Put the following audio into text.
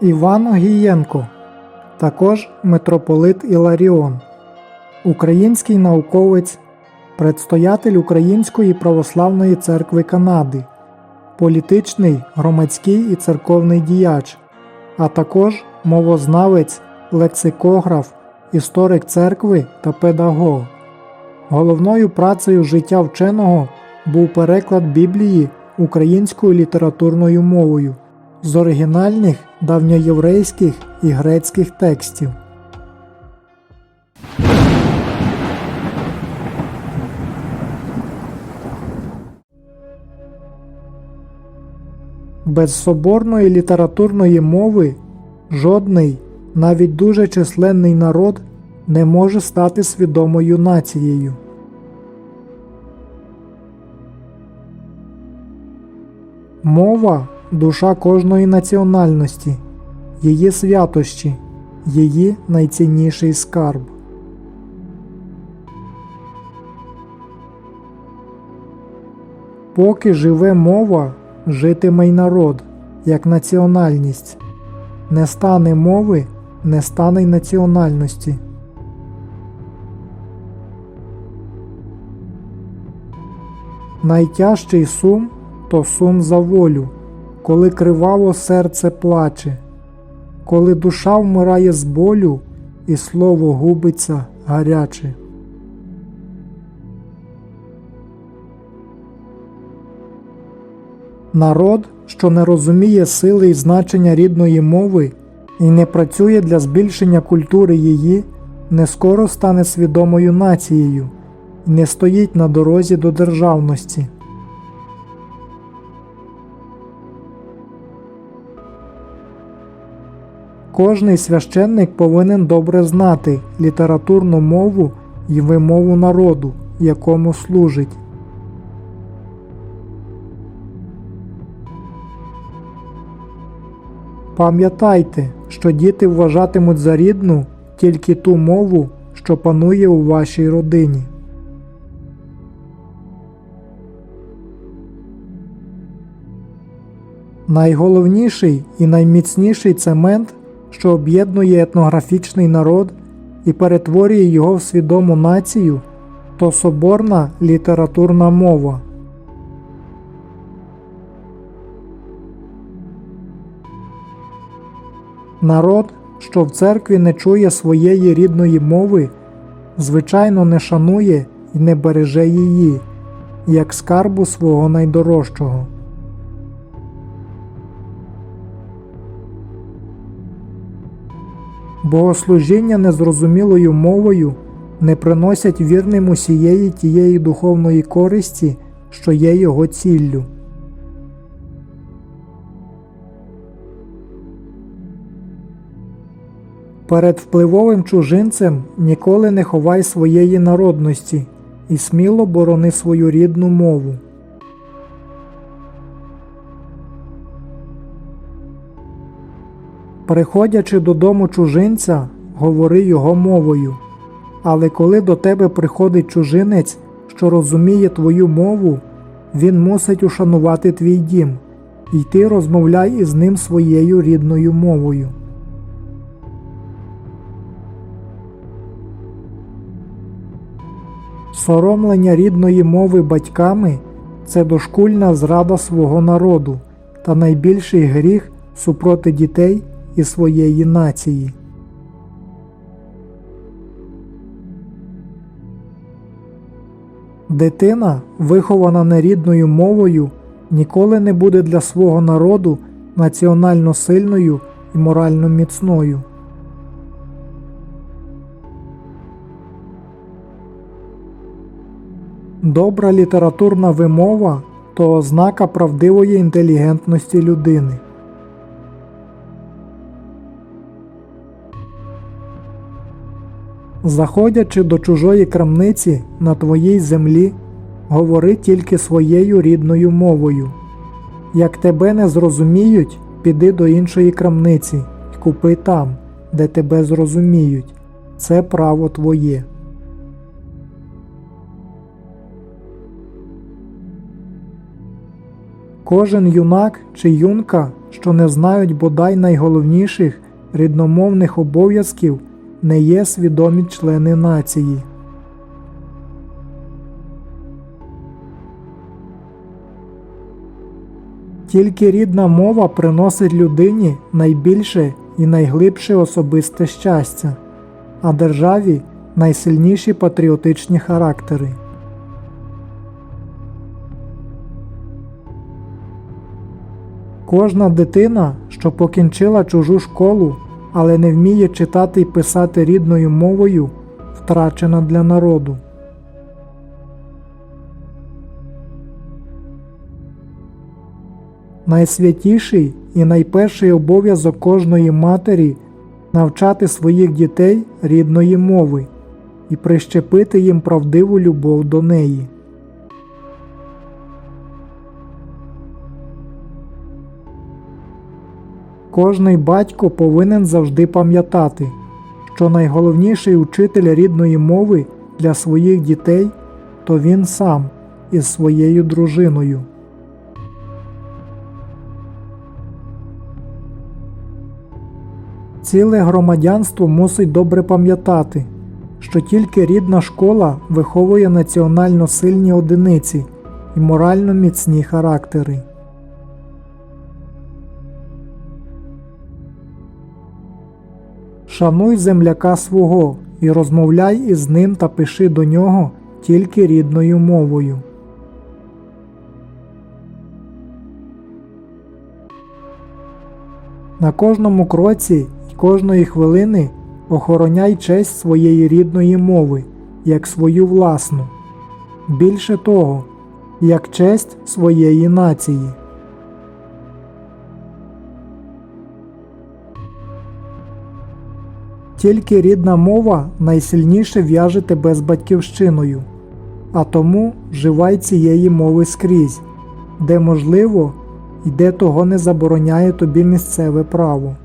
Іван Огієнко, також митрополит Іларіон, український науковець, предстоятель Української православної церкви Канади, політичний, громадський і церковний діяч, а також мовознавець, лексикограф, історик церкви та педагог. Головною працею життя вченого був переклад Біблії українською літературною мовою з оригінальних давньоєврейських і грецьких текстів. Без соборної літературної мови жодний, навіть дуже численний народ не може стати свідомою нацією. Мова душа кожної національності, її святощі, її найцінніший скарб. Поки живе мова, житиме й народ, як національність. Не стане мови, не стане й національності. Найтяжчий сум то сум за волю, коли криваво серце плаче, коли душа вмирає з болю і слово губиться гаряче. Народ, що не розуміє сили і значення рідної мови і не працює для збільшення культури її, не скоро стане свідомою нацією і не стоїть на дорозі до державності. Кожний священник повинен добре знати літературну мову і вимову народу, якому служить. Пам'ятайте, що діти вважатимуть за рідну тільки ту мову, що панує у вашій родині. Найголовніший і найміцніший цемент, що об'єднує етнографічний народ і перетворює його в свідому націю, то соборна літературна мова. Народ, що в церкві не чує своєї рідної мови, звичайно не шанує і не береже її, як скарбу свого найдорожчого. Богослужіння незрозумілою мовою не приносять вірним усієї тієї духовної користі, що є його ціллю. Перед впливовим чужинцем ніколи не ховай своєї народності і сміло борони свою рідну мову. Приходячи додому чужинця, говори його мовою. Але коли до тебе приходить чужинець, що розуміє твою мову, він мусить ушанувати твій дім, і ти розмовляй із ним своєю рідною мовою. Соромлення рідної мови батьками це дошкульна зрада свого народу та найбільший гріх супроти дітей і своєї нації. Дитина, вихована нерідною мовою, ніколи не буде для свого народу національно сильною і морально міцною. Добра літературна вимова то ознака правдивої інтелігентності людини. Заходячи до чужої крамниці на твоїй землі, говори тільки своєю рідною мовою. Як тебе не зрозуміють, піди до іншої крамниці і купи там, де тебе зрозуміють. Це право твоє. Кожен юнак чи юнка що не знають бодай найголовніших рідномовних обов'язків, не є свідомі члени нації. Тільки рідна мова приносить людині найбільше і найглибше особисте щастя, а державі найсильніші патріотичні характери. Кожна дитина, що покінчила чужу школу, але не вміє читати і писати рідною мовою, втрачена для народу. Найсвятіший і найперший обов'язок кожної матері навчати своїх дітей рідної мови і прищепити їм правдиву любов до неї. Кожний батько повинен завжди пам'ятати, що найголовніший учитель рідної мови для своїх дітей то він сам із своєю дружиною. Ціле громадянство мусить добре пам'ятати, що тільки рідна школа виховує національно сильні одиниці і морально міцні характери. Шануй земляка свого і розмовляй із ним та пиши до нього тільки рідною мовою. На кожному кроці і кожної хвилини охороняй честь своєї рідної мови, як свою власну. Більше того, як честь своєї нації. Тільки рідна мова найсильніше в'яже тебе з батьківщиною, а тому вживай цієї мови скрізь, де можливо і де того не забороняє тобі місцеве право.